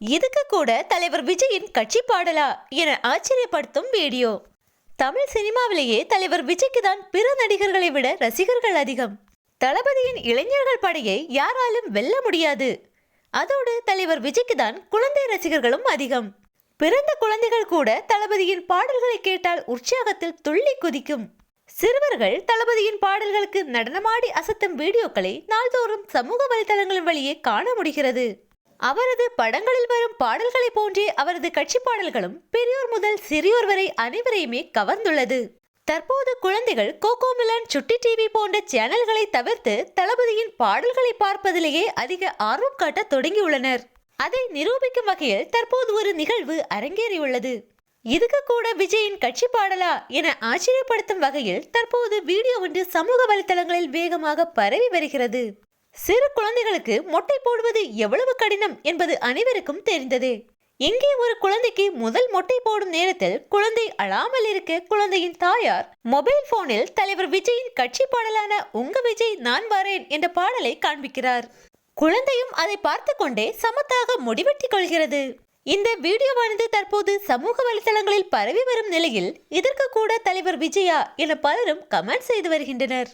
இதுக்கு கூட தலைவர் விஜயின் கட்சி பாடலா என ஆச்சரியப்படுத்தும் வீடியோ. தமிழ் சினிமாவிலேயே தலைவர் விஜய்க்கு தான் பிற நடிகர்களை விட ரசிகர்கள் அதிகம். தளபதியின் இளைஞர்கள் படையை யாராலும் வெல்ல முடியாது. அதோடு தலைவர் விஜய்க்கு தான் குழந்தை ரசிகர்களும் அதிகம். பிறந்த குழந்தைகள் கூட தளபதியின் பாடல்களை கேட்டால் உற்சாகத்தில் துள்ளி குதிக்கும். சிறுவர்கள் தளபதியின் பாடல்களுக்கு நடனமாடி அசத்தும் வீடியோக்களை நாள்தோறும் சமூக வலைதளங்களின் வழியே காண முடிகிறது. அவரது படங்களில் வரும் பாடல்களைப் போன்றே அவரது கட்சி பாடல்களும் பெரியோர் முதல் சிறியோர் வரை அனைவரையுமே கவர்ந்துள்ளது. தற்போது குழந்தைகள் கோகோமிலன் சுட்டி டிவி போன்ற சேனல்களை தவிர்த்து தளபதியின் பாடல்களை பார்ப்பதிலேயே அதிக ஆர்வம் காட்ட தொடங்கியுள்ளனர். அதை நிரூபிக்கும் வகையில் தற்போது ஒரு நிகழ்வு அரங்கேறியுள்ளது. இதுக்கு கூட விஜயின் கட்சி பாடலா என ஆச்சரியப்படுத்தும் வகையில் தற்போது வீடியோ ஒன்று சமூக வலைதளங்களில் வேகமாக பரவி வருகிறது. சிறு குழந்தைகளுக்கு மொட்டை போடுவது எவ்வளவு கடினம் என்பது அனைவருக்கும் தெரிந்தது. இங்கே ஒரு குழந்தைக்கு முதல் மொட்டை போடும் நேரத்தில் குழந்தை அழாமல் இருக்க குழந்தையின் தாயார் மொபைல் போனில் தலைவர் விஜயின் கட்சி பாடலான உங்க விஜய் நான் வரேன் என்ற பாடலை காண்பிக்கிறார். குழந்தையும் அதை பார்த்து கொண்டே சமத்தாக முடிவெட்டி கொள்கிறது. இந்த வீடியோவானது தற்போது சமூக வலைதளங்களில் பரவி வரும் நிலையில் இதற்கு கூட தலைவர் விஜயா என பலரும் கமெண்ட் செய்து வருகின்றனர்.